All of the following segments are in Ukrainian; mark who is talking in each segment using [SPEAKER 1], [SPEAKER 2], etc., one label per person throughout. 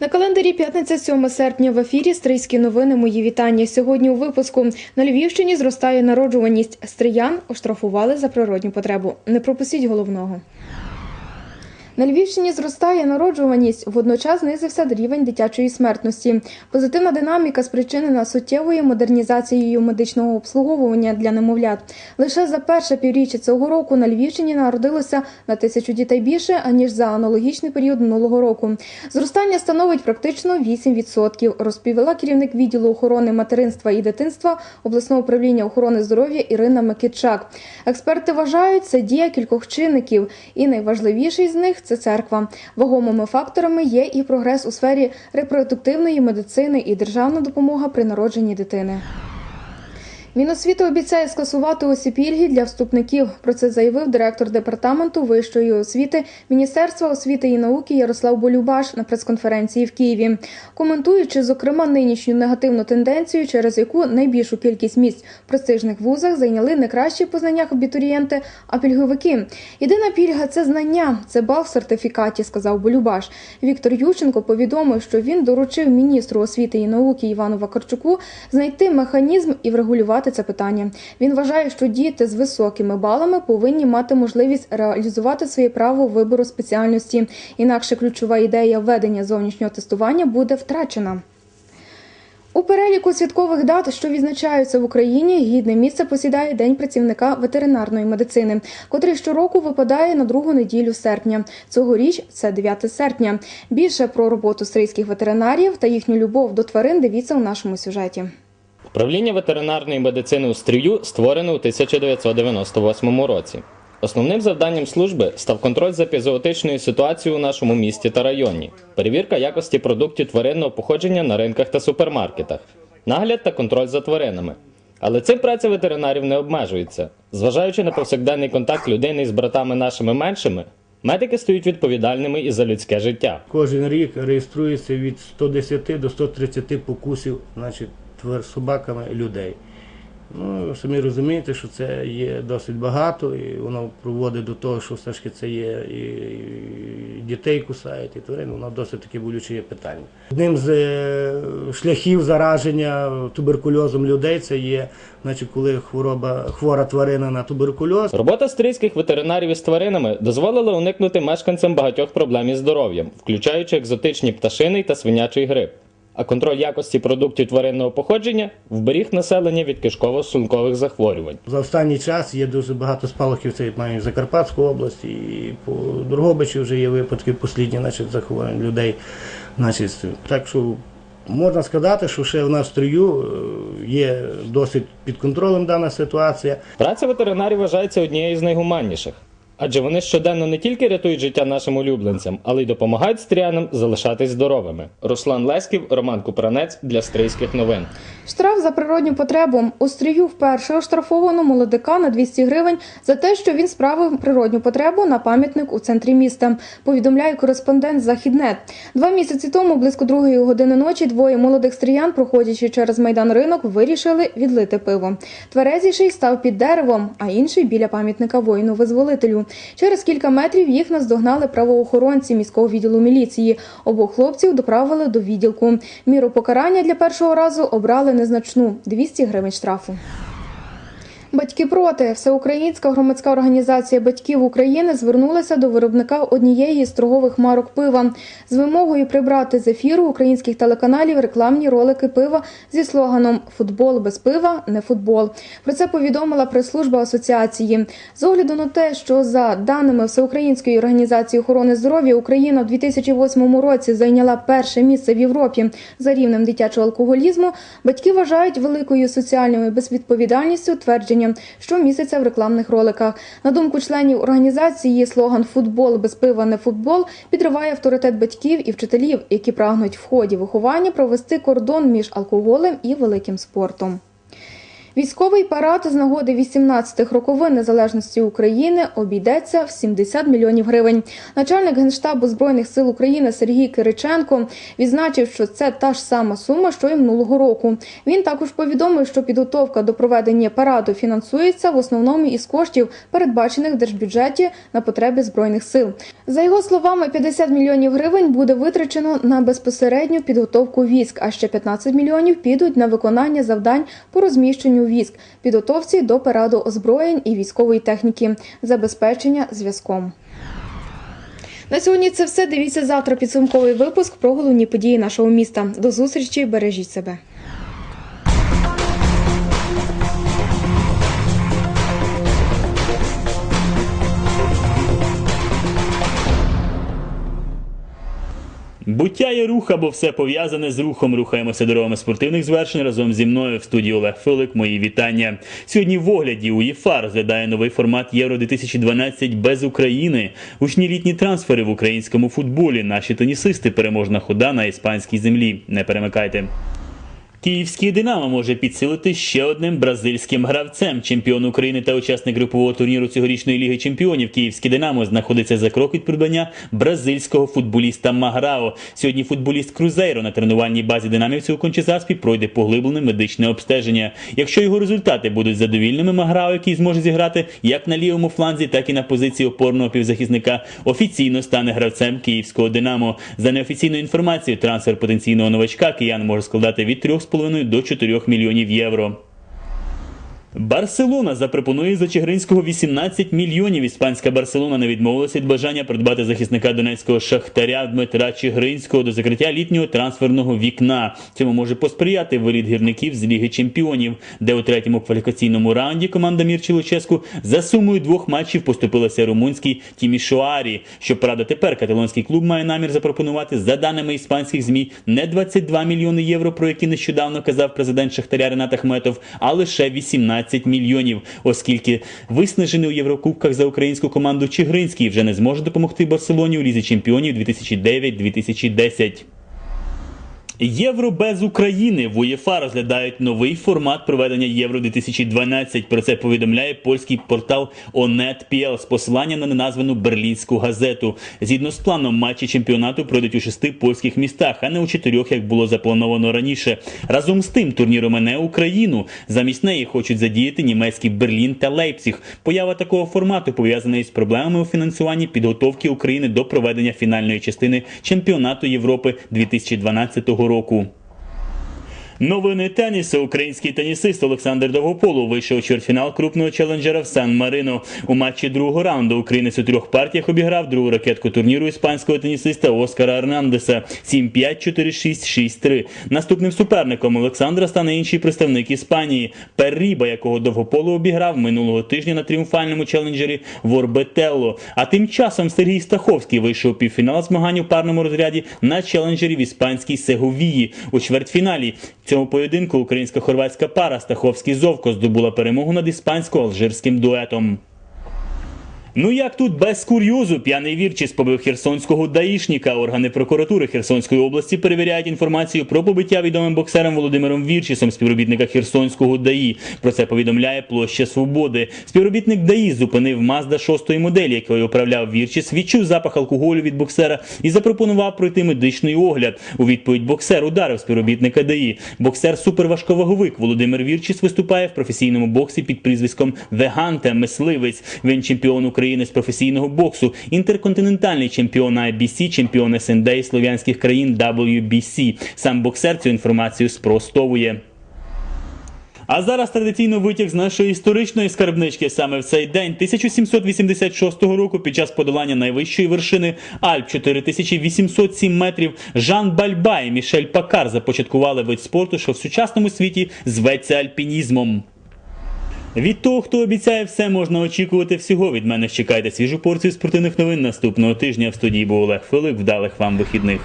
[SPEAKER 1] На календарі п'ятниця 7 серпня в ефірі Стрийські новини. Мої вітання. Сьогодні у випуску на Львівщині зростає народжуваність. Стриян оштрафували за природню потребу. Не пропустіть головного. На Львівщині зростає народжуваність, водночас знизився рівень дитячої смертності. Позитивна динаміка спричинена суттєвою модернізацією медичного обслуговування для немовлят. Лише за перше півріччя цього року на Львівщині народилося на тисячу дітей більше аніж за аналогічний період минулого року. Зростання становить практично 8%, розповіла керівник відділу охорони материнства і дитинства обласного управління охорони здоров'я Ірина Микитчак. Експерти вважають, це дія кількох чинників, і найважливіший з них це церква. Вагомими факторами є і прогрес у сфері репродуктивної медицини і державна допомога при народженні дитини. Міносвіти обіцяє скасувати усі пільги для вступників. Про це заявив директор департаменту вищої освіти Міністерства освіти і науки Ярослав Болюбаш на прес-конференції в Києві, коментуючи, зокрема, нинішню негативну тенденцію, через яку найбільшу кількість місць в престижних вузах зайняли не кращі по знаннях абітурієнти, а пільговики. Єдина пільга це знання, це бал в сертифікаті, сказав Болюбаш. Віктор Ющенко повідомив, що він доручив міністру освіти і науки Івану Вакарчуку знайти механізм і врегулювати це питання. Він вважає, що діти з високими балами повинні мати можливість реалізувати своє право вибору спеціальності. Інакше ключова ідея введення зовнішнього тестування буде втрачена. У переліку святкових дат, що відзначаються в Україні, гідне місце посідає День працівника ветеринарної медицини, котрий щороку випадає на другу неділю серпня. Цьогоріч це 9 серпня. Більше про роботу стрийських ветеринарів та їхню любов до тварин дивіться у нашому сюжеті.
[SPEAKER 2] Управління ветеринарної медицини у Стрію створено у 1998 році. Основним завданням служби став контроль за епізоотичною ситуацією у нашому місті та районі, перевірка якості продуктів тваринного походження на ринках та супермаркетах, нагляд та контроль за тваринами. Але цим праця ветеринарів не обмежується. Зважаючи на повсякденний контакт людини з братами нашими меншими, медики стають відповідальними і за людське життя.
[SPEAKER 3] Кожен рік реєструється від 110 до 130 покусів значить, собаками людей. Ну, самі розумієте, що це є досить багато, і воно приводить до того, що все ж таки це є і, і дітей кусають, і тварин, воно досить таке болюче є питання. Одним з е, шляхів зараження туберкульозом людей це є, значить, коли хвороба, хвора тварина на туберкульоз.
[SPEAKER 2] Робота стрийських ветеринарів із тваринами дозволила уникнути мешканцям багатьох проблем із здоров'ям, включаючи екзотичні пташини та свинячий грип. А контроль якості продуктів тваринного походження вберіг населення від кишково-шлункових захворювань.
[SPEAKER 3] За останній час є дуже багато спалахів, це маю Закарпатську область, і по Дрогобичі вже є випадки послідні значить, захворювань людей. Значить, так що можна сказати, що ще в нас в е, є досить під контролем дана ситуація.
[SPEAKER 2] Праця ветеринарів вважається однією з найгуманніших, адже вони щоденно не тільки рятують життя нашим улюбленцям, але й допомагають стріянам залишатись здоровими. Руслан Леськів, Роман Купранець для стрийських новин.
[SPEAKER 1] Штраф за природню потребу. У стрію вперше оштрафовано молодика на 200 гривень за те, що він справив природню потребу на пам'ятник у центрі міста. Повідомляє кореспондент Західнет. Два місяці тому, близько другої години ночі, двоє молодих стріян, проходячи через майдан ринок, вирішили відлити пиво. Тверезіший став під деревом, а інший біля пам'ятника воїну-визволителю. Через кілька метрів їх наздогнали правоохоронці міського відділу міліції. Обох хлопців доправили до відділку. Міру покарання для першого разу обрали незначну 200 гривень штрафу. Батьки проти всеукраїнська громадська організація батьків України звернулася до виробника однієї з торгових марок пива з вимогою прибрати з ефіру українських телеканалів рекламні ролики пива зі слоганом Футбол без пива не футбол. Про це повідомила прес-служба асоціації. З огляду на те, що за даними Всеукраїнської організації охорони здоров'я Україна в 2008 році зайняла перше місце в Європі за рівнем дитячого алкоголізму. Батьки вважають великою соціальною безвідповідальністю твердження, що щомісяця в рекламних роликах. На думку членів організації, слоган Футбол без пива не футбол підриває авторитет батьків і вчителів, які прагнуть в ході виховання провести кордон між алкоголем і великим спортом. Військовий парад з нагоди 18-х роковин незалежності України обійдеться в 70 мільйонів гривень. Начальник генштабу збройних сил України Сергій Кириченко відзначив, що це та ж сама сума, що й минулого року. Він також повідомив, що підготовка до проведення параду фінансується в основному із коштів, передбачених в держбюджеті на потреби збройних сил. За його словами, 50 мільйонів гривень буде витрачено на безпосередню підготовку військ, а ще 15 мільйонів підуть на виконання завдань по розміщенню військ, підготовці до параду озброєнь і військової техніки, забезпечення зв'язком. На сьогодні це все. Дивіться завтра підсумковий випуск про головні події нашого міста. До зустрічі, бережіть себе.
[SPEAKER 4] Буття є рух або все пов'язане з рухом. Рухаємося дорогами спортивних звершень разом зі мною в студії Олег Филик. Мої вітання. Сьогодні в огляді УЄФА розглядає новий формат Євро 2012 без України. Учні літні трансфери в українському футболі. Наші тенісисти переможна хода на іспанській землі. Не перемикайте. Київський Динамо може підсилити ще одним бразильським гравцем. Чемпіон України та учасник групового турніру цьогорічної ліги чемпіонів. Київський Динамо знаходиться за крок від придбання бразильського футболіста Маграо. Сьогодні футболіст Крузейро на тренувальній базі динамівців у Кончезаспі пройде поглиблене медичне обстеження. Якщо його результати будуть задовільними, Маграо, який зможе зіграти як на лівому фланзі, так і на позиції опорного півзахисника, офіційно стане гравцем київського Динамо. За неофіційною інформацією, трансфер потенційного новачка киян може складати від 3,5 до 4 мільйонів євро. Барселона запропонує за Чигиринського 18 мільйонів. Іспанська Барселона не відмовилася від бажання придбати захисника донецького шахтаря Дмитра Чигиринського до закриття літнього трансферного вікна. Цьому може посприяти виліт гірників з Ліги Чемпіонів, де у третьому кваліфікаційному раунді команда Мірчі Луческу за сумою двох матчів поступилася румунській Тімішоарі. Щоправда, тепер каталонський клуб має намір запропонувати за даними іспанських змі не 22 мільйони євро, про які нещодавно казав президент Шахтаря Ренат Ахметов, а лише 18 мільйонів, оскільки виснажений у Єврокубках за українську команду Чигринський вже не зможе допомогти Барселоні у лізі чемпіонів 2009-2010. Євро без України в УЄФА розглядають новий формат проведення Євро 2012. Про це повідомляє польський портал Onet.pl з посилання на неназвану берлінську газету. Згідно з планом, матчі чемпіонату пройдуть у шести польських містах, а не у чотирьох, як було заплановано раніше. Разом з тим, турнір мене Україну. Замість неї хочуть задіяти німецький Берлін та Лейпціг. Поява такого формату пов'язана із проблемами у фінансуванні підготовки України до проведення фінальної частини чемпіонату Європи 2012 року року. Новини тенісу. Український тенісист Олександр Довгополов вийшов у чвертьфінал крупного челенджера в Сан-Марино. У матчі другого раунду українець у трьох партіях обіграв другу ракетку турніру іспанського тенісиста Оскара Арнандеса 7-5, 4-6, 6-3. Наступним суперником Олександра стане інший представник Іспанії Перріба, якого Довгополов обіграв минулого тижня на тріумфальному челенджері Ворбетелло. А тим часом Сергій Стаховський вийшов у півфінал змагань у парному розряді на челенджері в іспанській Сеговії у чвертьфіналі. Цьому поєдинку українсько-хорватська пара Стаховський Зовко здобула перемогу над іспансько-алжирським дуетом. Ну як тут без кур'йозу п'яний вірчіс побив херсонського даїшника. Органи прокуратури Херсонської області перевіряють інформацію про побиття відомим боксером Володимиром Вірчісом, співробітника Херсонського ДАІ. Про це повідомляє площа Свободи. Співробітник ДАІ зупинив Мазда шостої моделі, якою управляв Вірчіс, відчув запах алкоголю від боксера і запропонував пройти медичний огляд. У відповідь боксер ударив співробітника ДАІ. Боксер суперважковаговик Володимир Вірчіс виступає в професійному боксі під прізвиськом Веганте Мисливець. Він чемпіон України з професійного боксу, інтерконтинентальний чемпіон IBC, чемпіон СНД і слов'янських країн WBC. Сам боксер цю інформацію спростовує. А зараз традиційно витяг з нашої історичної скарбнички саме в цей день 1786 року під час подолання найвищої вершини Альп 4807 метрів Жан Бальба і Мішель Пакар започаткували вид спорту, що в сучасному світі зветься альпінізмом. Від того, хто обіцяє все, можна очікувати всього. Від мене чекайте свіжу порцію спортивних новин наступного тижня. В студії був Олег Филип. Вдалих вам вихідних.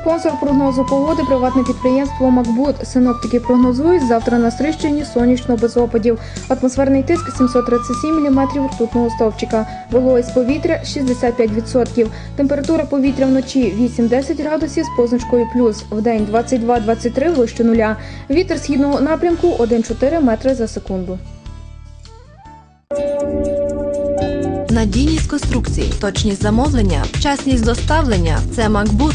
[SPEAKER 1] Спонсор прогнозу погоди приватне підприємство Макбут. Синоптики прогнозують завтра на Стрищині сонячно без опадів. Атмосферний тиск 737 мм ртутного стовпчика. Вологість повітря 65%. Температура повітря вночі 8-10 градусів з позначкою плюс. Вдень 22-23 вище нуля. Вітер східного напрямку 1,4 метри за секунду.
[SPEAKER 5] Надійність конструкцій, точність замовлення, вчасність доставлення це Макбут,